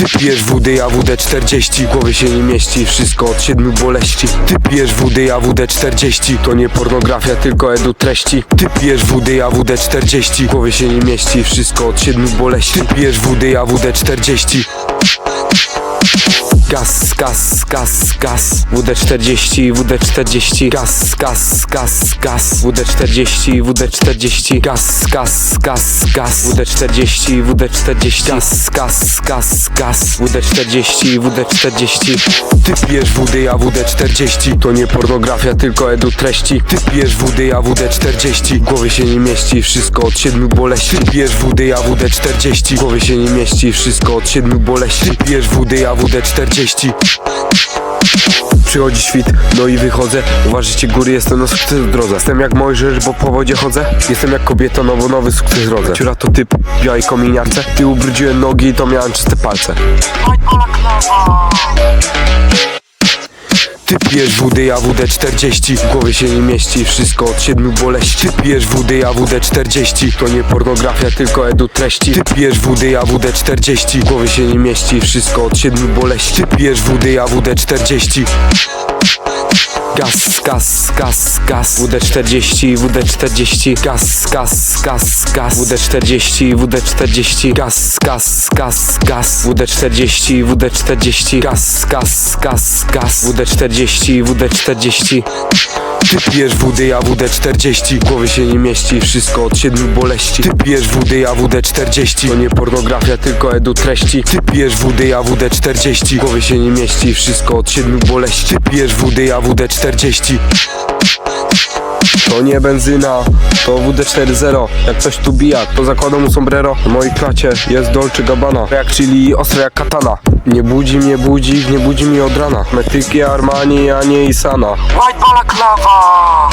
Ty pijesz wody, a WD-40 W głowie się nie mieści, wszystko od siedmiu boleści. Ty pijesz wody, a WD-40 To nie pornografia, tylko edu treści. Ty pijesz wody, a WD-40 W głowie się nie mieści, wszystko od siedmiu boleści. Ty pijesz wody, a WD-40 Gaz, gaz, gaz, gaz WD-40, WD-40 Gaz, gaz, gaz, gaz WD-40, WD-40 Gaz, gaz, gaz, gaz WD-40, WD-40 Gaz, gaz, gaz, gaz WD-40, WD-40 Ty pijesz wody, a WD-40 To nie pornografia, tylko edu treści Ty pijesz wody, a WD-40 W głowie się nie mieści, wszystko od siedmiu boleści Ty pijesz wody, a WD-40 W głowie się nie mieści, wszystko od siedmiu boleści Ty pijesz wody, a WD-40 Przychodzi świt, no i wychodzę. Uważajcie góry, jestem na sukces w drodze. Jestem jak Mojżesz, bo po wodzie chodzę. Jestem jak kobieta, no bo nowy sukces rodzę Ciura to typ, białej kominiarce. Ty ubrudziłem nogi i to miałem czyste palce Ty pijesz a WD-40 W głowie się nie mieści, wszystko od siedmiu boleści. Ty pijesz a WD-40 To nie pornografia, tylko edu treści. Ty pijesz a WD-40 W głowie się nie mieści, wszystko od siedmiu boleści. Ty pijesz wody, a WD-40 Gaz, gaz, gaz, gaz. WD-40, WD-40 Gaz, gaz, gaz, gaz. WD-40, WD-40 Gaz, gaz, gaz, gaz. WD-40, WD-40 Gaz, gaz, gaz, gaz. WD-40, WD-40 Ty pijesz wody, a WD-40 W głowie się nie mieści, wszystko od siedmiu boleści. Ty pijesz wody, a WD-40 To nie pornografia, tylko edu treści. Ty pijesz wody, a WD-40 W głowie się nie mieści, wszystko od siedmiu boleści. Ty pijesz wody, a WD-40 to nie benzyna, to WD-40 Jak coś tu bija, to zakładam mu sombrero. W mojej klacie jest Dolce Gabbana. Jak czyli ostre jak katana. Nie budzi mnie budzik, nie budzi mnie od rana. Metyki Armani, a nie Isana. White balaclava